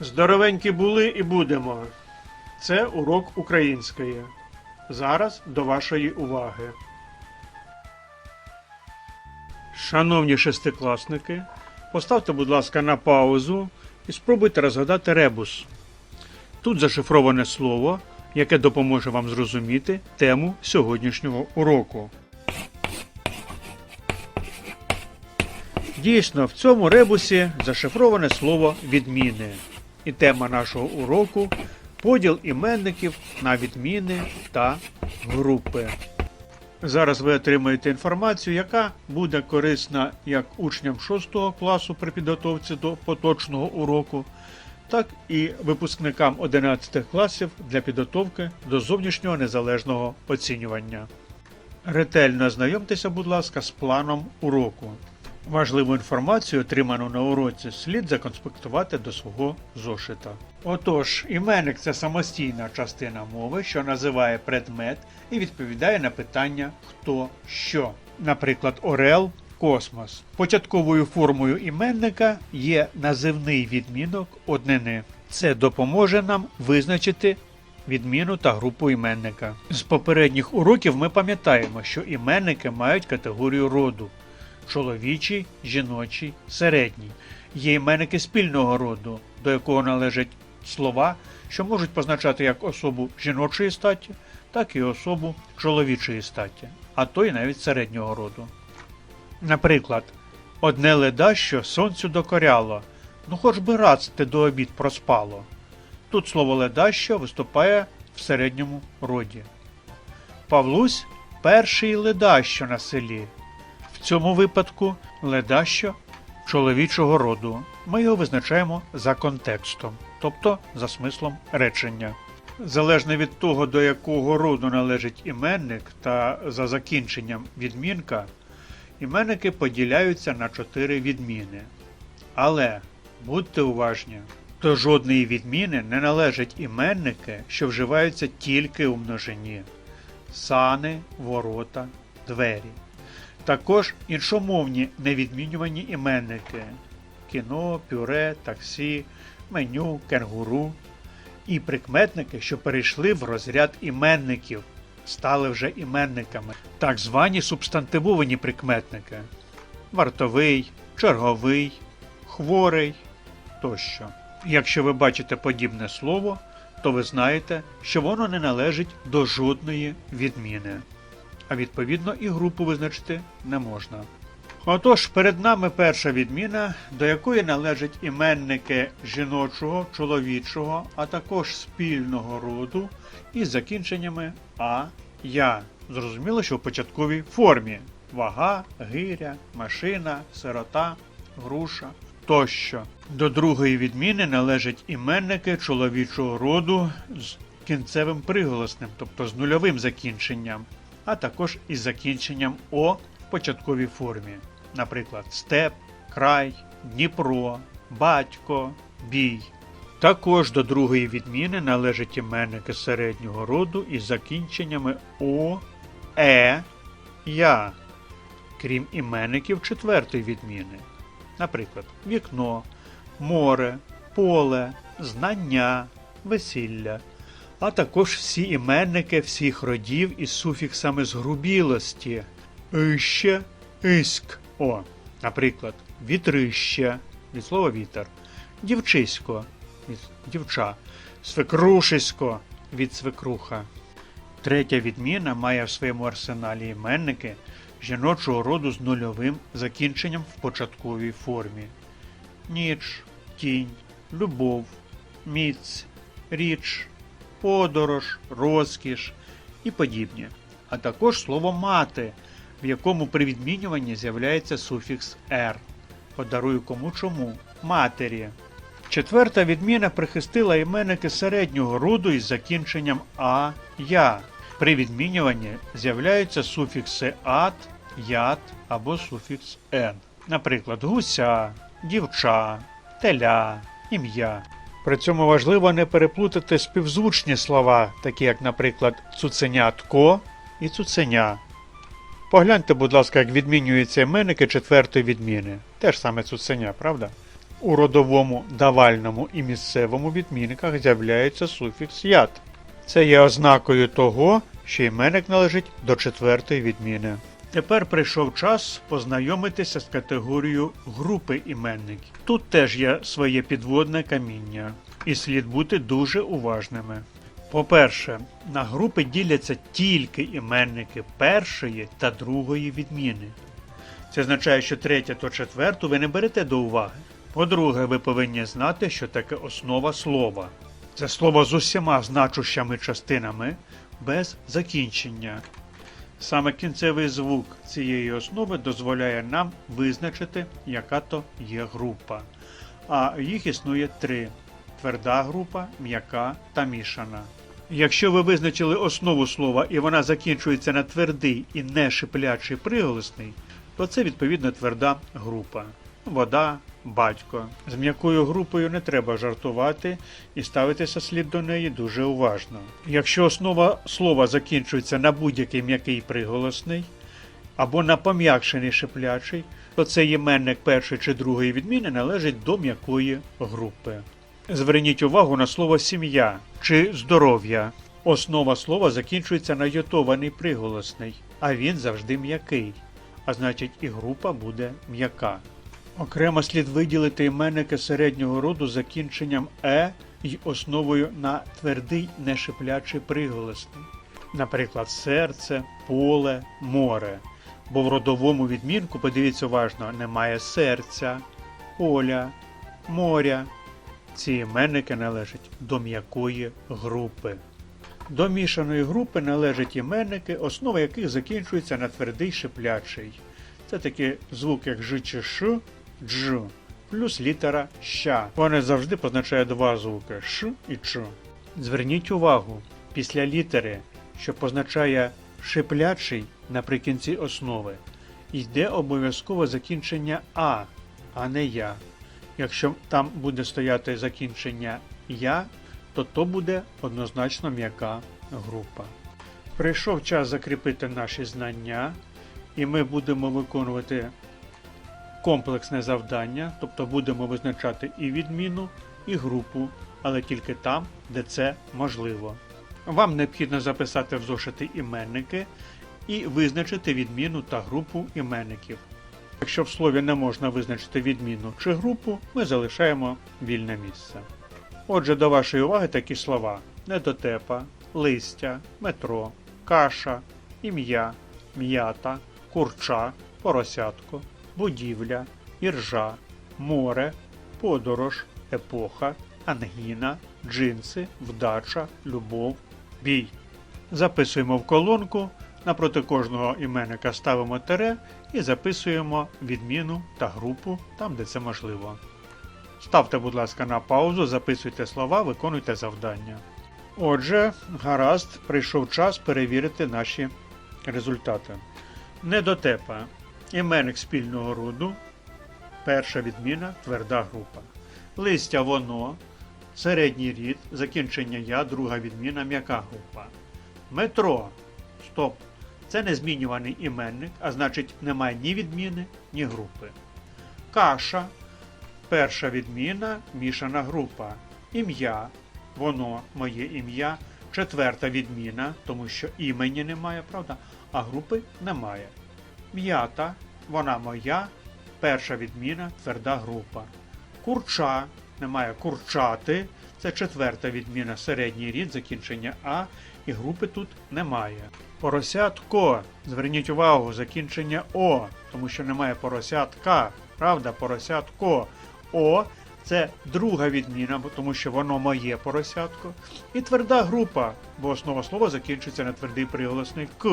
Здоровенькі були і будемо. Це урок української. Зараз до вашої уваги. Шановні шестикласники, поставте, будь ласка, на паузу і спробуйте розгадати ребус. Тут зашифроване слово, яке допоможе вам зрозуміти тему сьогоднішнього уроку. Дійсно, в цьому ребусі зашифроване слово відміни. І тема нашого уроку поділ іменників на відміни та групи. Зараз ви отримаєте інформацію, яка буде корисна як учням 6 класу при підготовці до поточного уроку, так і випускникам 11 класів для підготовки до зовнішнього незалежного оцінювання. Ретельно ознайомтеся, будь ласка, з планом уроку. Важливу інформацію, отриману на уроці, слід законспектувати до свого зошита. Отож, іменник це самостійна частина мови, що називає предмет і відповідає на питання хто що. Наприклад, орел космос. Початковою формою іменника є називний відмінок однини. Це допоможе нам визначити відміну та групу іменника. З попередніх уроків ми пам'ятаємо, що іменники мають категорію роду чоловічий, жіночий, середній. Є іменники спільного роду, до якого належать слова, що можуть позначати як особу жіночої статі, так і особу чоловічої статі, а то й навіть середнього роду. Наприклад, одне ледащо сонцю докоряло, ну хоч би раз те до обід проспало. Тут слово ледащо виступає в середньому роді. Павлусь перший ледащо на селі. Цьому випадку ледащо чоловічого роду. Ми його визначаємо за контекстом, тобто за смислом речення. Залежно від того, до якого роду належить іменник та за закінченням відмінка, іменники поділяються на чотири відміни. Але будьте уважні, до жодної відміни не належать іменники, що вживаються тільки у множині: сани, ворота, двері. Також іншомовні невідмінювані іменники. Кіно, пюре, таксі, меню, кенгуру. І прикметники, що перейшли в розряд іменників, стали вже іменниками, так звані субстантивовані прикметники. Вартовий, черговий, хворий тощо. Якщо ви бачите подібне слово, то ви знаєте, що воно не належить до жодної відміни а відповідно і групу визначити не можна. Отож, перед нами перша відміна, до якої належать іменники жіночого, чоловічого, а також спільного роду із закінченнями а, я. Зрозуміло, що в початковій формі вага, гиря, машина, сирота, груша тощо. До другої відміни належать іменники чоловічого роду з кінцевим приголосним, тобто з нульовим закінченням а також із закінченням О початковій формі, наприклад, степ, край, Дніпро, батько, бій. Також до другої відміни належать іменники середнього роду із закінченнями О, Е, Я, крім іменників четвертої відміни, наприклад, вікно, море, поле, знання, весілля а також всі іменники всіх родів із суфіксами згрубілості іще, іськ. О, наприклад, вітрище від слова вітер, дівчисько від дівча, свекрушисько від свекруха. Третя відміна має в своєму арсеналі іменники жіночого роду з нульовим закінченням в початковій формі: ніч, тінь, любов, міць, річ, подорож, розкіш і подібні, а також слово мати, в якому при відмінюванні з'являється суфікс «р». Подарую кому чому матері. Четверта відміна прихистила іменники середнього роду із закінченням а я. При відмінюванні з'являються суфікси ат, ят або суфікс н. Наприклад, гуся, дівча, теля, ім'я. При цьому важливо не переплутати співзвучні слова, такі як, наприклад, цуценятко і цуценя. Погляньте, будь ласка, як відмінюються іменники четвертої відміни. Теж саме цуценя, правда? У родовому, давальному і місцевому відмінках з'являється суфікс яд. Це є ознакою того, що іменник належить до четвертої відміни. Тепер прийшов час познайомитися з категорією групи іменників. Тут теж є своє підводне каміння, і слід бути дуже уважними. По-перше, на групи діляться тільки іменники першої та другої відміни. Це означає, що третя та четверту ви не берете до уваги. По-друге, ви повинні знати, що таке основа слова. Це слово з усіма значущими частинами без закінчення. Саме кінцевий звук цієї основи дозволяє нам визначити, яка то є група. А їх існує три: тверда група, м'яка та мішана. Якщо ви визначили основу слова і вона закінчується на твердий і не шиплячий приголосний, то це відповідно тверда група. Вода, батько. З м'якою групою не треба жартувати і ставитися слід до неї дуже уважно. Якщо основа слова закінчується на будь-який м'який приголосний або на пом'якшений шиплячий, то цей іменник першої чи другої відміни належить до м'якої групи. Зверніть увагу на слово сім'я чи здоров'я. Основа слова закінчується на йотований приголосний, а він завжди м'який, а значить і група буде м'яка. Окремо слід виділити іменники середнього роду закінченням е й основою на твердий нешиплячий приголосний, наприклад, серце, поле, море. Бо в родовому відмінку, подивіться уважно, немає серця, поля, моря. Ці іменники належать до м'якої групи. До мішаної групи належать іменники, основа яких закінчується на твердий шиплячий. Це такі звуки, як ж чи ш, дж, плюс літера щ. Вони завжди позначають два звуки ш і ч. Зверніть увагу, після літери, що позначає шиплячий наприкінці основи, йде обов'язково закінчення А, а не Я. Якщо там буде стояти закінчення Я, то то буде однозначно м'яка група. Прийшов час закріпити наші знання, і ми будемо виконувати комплексне завдання, тобто будемо визначати і відміну, і групу, але тільки там, де це можливо. Вам необхідно записати в зошити іменники і визначити відміну та групу іменників. Якщо в слові не можна визначити відміну чи групу, ми залишаємо вільне місце. Отже, до вашої уваги такі слова: недотепа, листя, метро, каша, ім'я, м'ята, курча, поросятко, будівля, іржа, море, подорож, епоха, ангіна, джинси, вдача, любов, бій. Записуємо в колонку, напроти кожного іменника ставимо тире і записуємо відміну та групу там, де це можливо. Ставте, будь ласка, на паузу, записуйте слова, виконуйте завдання. Отже, гаразд, прийшов час перевірити наші результати. Недотепа. Іменник спільного роду. Перша відміна тверда група. Листя воно. Середній рід, закінчення я, друга відміна м'яка група. Метро. Стоп. Це незмінюваний іменник, а значить немає ні відміни, ні групи. Каша. Перша відміна мішана група. Ім'я. Воно моє ім'я. Четверта відміна, тому що імені немає, правда, а групи немає. М'ята, вона моя. Перша відміна тверда група. Курча, немає курчати. Це четверта відміна середній рід, закінчення А, і групи тут немає. Поросятко. Зверніть увагу, закінчення О, тому що немає поросятка. Правда, поросятко. О це друга відміна, тому що воно моє поросятко. І тверда група, бо основа слова закінчується на твердий приголосний К.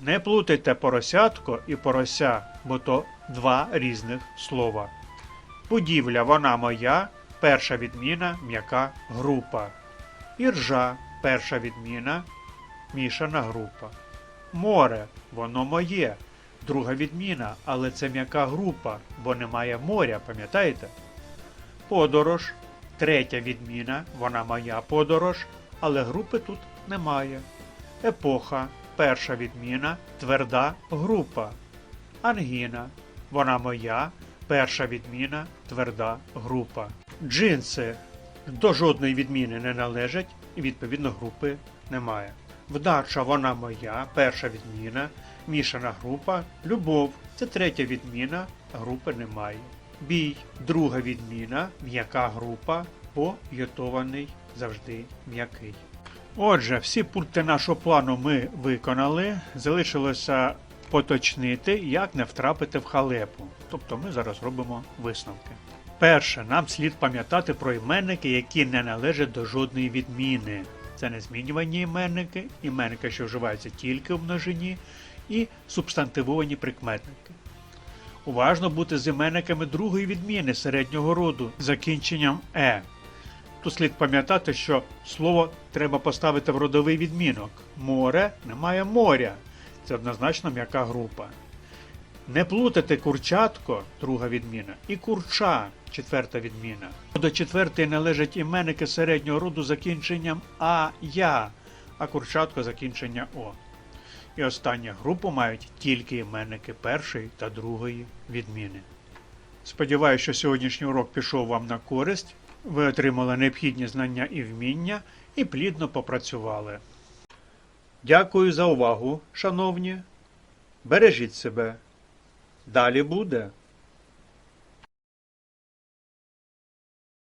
Не плутайте поросятко і порося, бо то два різних слова. Будівля вона моя, перша відміна м'яка група. Іржа перша відміна мішана група. Море воно моє, друга відміна, але це м'яка група, бо немає моря, пам'ятаєте? Подорож третя відміна, вона моя подорож, але групи тут немає. Епоха перша відміна, тверда група. Ангіна вона моя, Перша відміна тверда група. Джинси до жодної відміни не належать і відповідно групи немає. Вдача вона моя, перша відміна, мішана група, любов це третя відміна, групи немає. Бій, друга відміна, м'яка група, по'ютований завжди м'який. Отже, всі пункти нашого плану ми виконали. Залишилося поточнити, як не втрапити в халепу. Тобто ми зараз робимо висновки. Перше, нам слід пам'ятати про іменники, які не належать до жодної відміни. Це незмінювані іменники, іменники, що вживаються тільки в множині, і субстантивовані прикметники. Уважно бути з іменниками другої відміни середнього роду закінченням е. Тут слід пам'ятати, що слово треба поставити в родовий відмінок. Море немає моря. Це однозначно м'яка група. Не плутати курчатко, друга відміна, і курча, четверта відміна. До четвертої належать іменники середнього роду закінченням а я, а курчатко закінчення о. І остання групу мають тільки іменники першої та другої відміни. Сподіваюся, що сьогоднішній урок пішов вам на користь. Ви отримали необхідні знання і вміння і плідно попрацювали. Дякую за увагу, шановні. Бережіть себе. Далі буде.